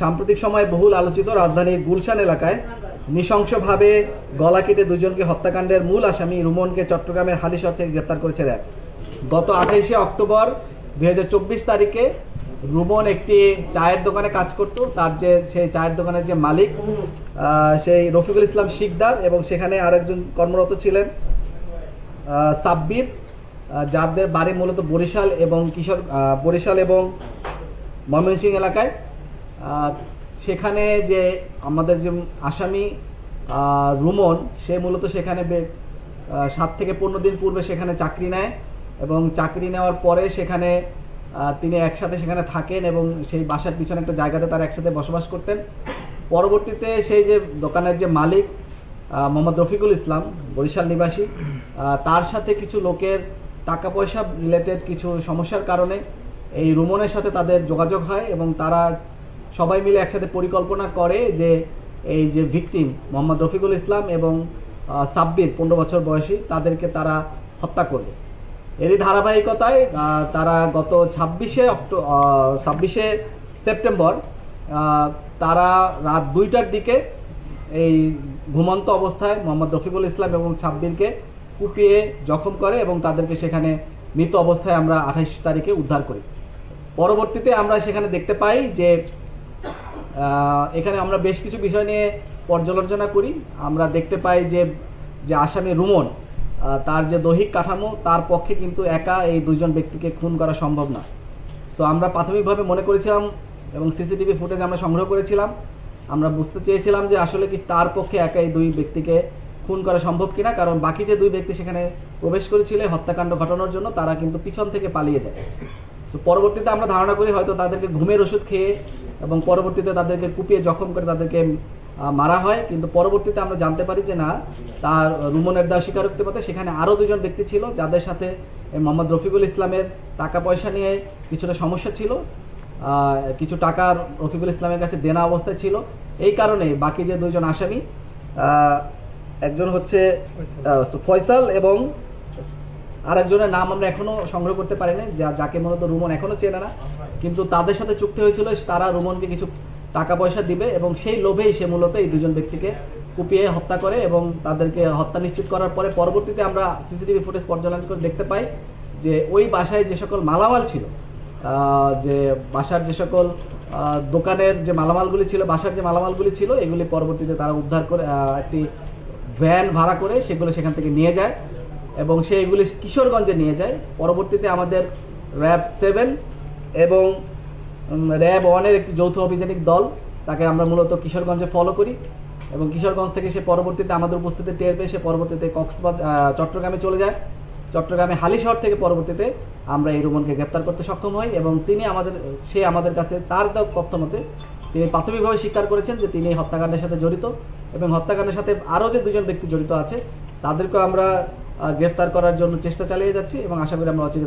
সাম্প্রতিক সময়ে বহুল আলোচিত রাজধানীর গুলশান এলাকায় নৃশংসভাবে গলা কেটে দুজনকে হত্যাকাণ্ডের মূল আসামি রুমনকে চট্টগ্রামের হালিশহর থেকে গ্রেপ্তার করেছে র্যাব। গত আঠাইশে অক্টোবর দু হাজার চব্বিশ তারিখে রুমন একটি চায়ের দোকানে কাজ করত। তার যে, সেই চায়ের দোকানের যে মালিক সেই রফিকুল ইসলাম শিকদার এবং সেখানে আরেকজন কর্মরত ছিলেন সাব্বির যাদের বাড়ি মূলত বরিশাল এবং কিশোর বরিশাল এবং ময়মনসিংহ এলাকায়। সেখানে যে আমাদের যে আসামি রুমন, সে মূলত সেখানে সাত থেকে পনেরো দিন পূর্বে সেখানে চাকরি নেয় এবং চাকরি নেওয়ার পরে সেখানে তিনি একসাথে সেখানে থাকেন এবং সেই বাসার পিছনে একটা জায়গাতে তারা একসাথে বসবাস করতেন। পরবর্তীতে সেই যে দোকানের যে মালিক মোহাম্মদ রফিকুল ইসলাম, বরিশাল নিবাসী তার সাথে কিছু লোকের টাকা পয়সা রিলেটেড কিছু সমস্যার কারণে এই রুমনের সাথে তাদের যোগাযোগ হয় এবং তারা সবাই মিলে একসাথে পরিকল্পনা করে যে এই যে ভিকটিম, মোহাম্মদ রফিকুল ইসলাম এবং সাব্বির, পনেরো বছর বয়সী, তাদেরকে তারা হত্যা করবে। এরই ধারাবাহিকতায় তারা গত ছাব্বিশে অক্টো ছাব্বিশে সেপ্টেম্বর তারা রাত দুইটার দিকে এই ঘুমন্ত অবস্থায় মোহাম্মদ রফিকুল ইসলাম এবং ছাব্বিরকে কুপিয়ে জখম করে এবং তাদেরকে সেখানে মৃত অবস্থায় আমরা আঠাইশ তারিখে উদ্ধার করি। পরবর্তীতে আমরা সেখানে দেখতে পাই যে এখানে আমরা বেশ কিছু বিষয় নিয়ে পর্যালোচনা করি। আমরা দেখতে পাই যে যে আসামি রুমন তার যে দৈহিক কাঠামো, তার পক্ষে কিন্তু একা এই দুজন ব্যক্তিকে খুন করা সম্ভব না। সো আমরা প্রাথমিকভাবে মনে করেছিলাম এবং সিসিটিভি ফুটেজ আমরা সংগ্রহ করেছিলাম। আমরা বুঝতে চেয়েছিলাম যে আসলে কি তার পক্ষে একা এই দুই ব্যক্তিকে খুন করা সম্ভব কিনা, কারণ বাকি যে দুই ব্যক্তি সেখানে প্রবেশ করেছিল হত্যাকাণ্ড ঘটানোর জন্য, তারা কিন্তু পিছন থেকে পালিয়ে যায়। সো পরবর্তীতে আমরা ধারণা করি হয়তো তাদেরকে ঘুমের ওষুধ খেয়ে এবং পরবর্তীতে তাদেরকে কুপিয়ে জখম করে তাদেরকে মারা হয়। কিন্তু পরবর্তীতে আমরা জানতে পারি যে না, তার রুমনের দেওয়া স্বীকারোক্তি মতে সেখানে আরও দুজন ব্যক্তি ছিল যাদের সাথে মোহাম্মদ রফিকুল ইসলামের টাকা পয়সা নিয়ে কিছুটা সমস্যা ছিল কিছু টাকা রফিকুল ইসলামের কাছে দেনা অবস্থায় ছিল। এই কারণে বাকি যে দুজন আসামি একজন হচ্ছে ফয়সাল এবং আরেকজনের নাম আমরা এখনও সংগ্রহ করতে পারিনি, যা যাকে মূলত রুমন এখনও চেনে না। কিন্তু তাদের সাথে চুক্তি হয়েছিল, তারা রুমনকে কিছু টাকা পয়সা দিবে এবং সেই লোভেই সে মূলত এই দুজন ব্যক্তিকে কুপিয়ে হত্যা করে এবং তাদেরকে হত্যা নিশ্চিত করার পরে পরবর্তীতে আমরা সিসিটিভি ফুটেজ পর্যালোচনা করে দেখতে পাই যে ওই বাসায় যে সকল মালামাল ছিল যে বাসার যে সকল দোকানের যে মালামালগুলি ছিল, বাসার যে মালামালগুলি ছিল, এগুলি পরবর্তীতে তারা উদ্ধার করে একটি ভ্যান ভাড়া করে সেগুলো সেখান থেকে নিয়ে যায়। এবং সে এগুলি কিশোরগঞ্জে নিয়ে যায়। পরবর্তীতে আমাদের র্যাব সেভেন এবং র্যাব ওয়ানের একটি যৌথ অভিযানিক দল তাকে আমরা মূলত কিশোরগঞ্জে ফলো করি এবং কিশোরগঞ্জ থেকে সে পরবর্তীতে আমাদের উপস্থিতি টের পেয়ে সে পরবর্তীতে কক্সবাজার আহ, চট্টগ্রামে চলে যায়। চট্টগ্রামে হালিশহর থেকে পরবর্তীতে আমরা এই রুমনকে গ্রেপ্তার করতে সক্ষম হই এবং তিনি আমাদের সে আমাদের কাছে তার তথ্য মতে তিনি প্রাথমিকভাবে স্বীকার করেছেন যে তিনি হত্যাকাণ্ডের সাথে জড়িত এবং হত্যাকাণ্ডের সাথে আরও যে দুজন ব্যক্তি জড়িত আছে তাদেরকেও আমরা গ্রেফতার করার জন্য চেষ্টা চালিয়ে যাচ্ছি এবং আশা করি আমরা অচিরে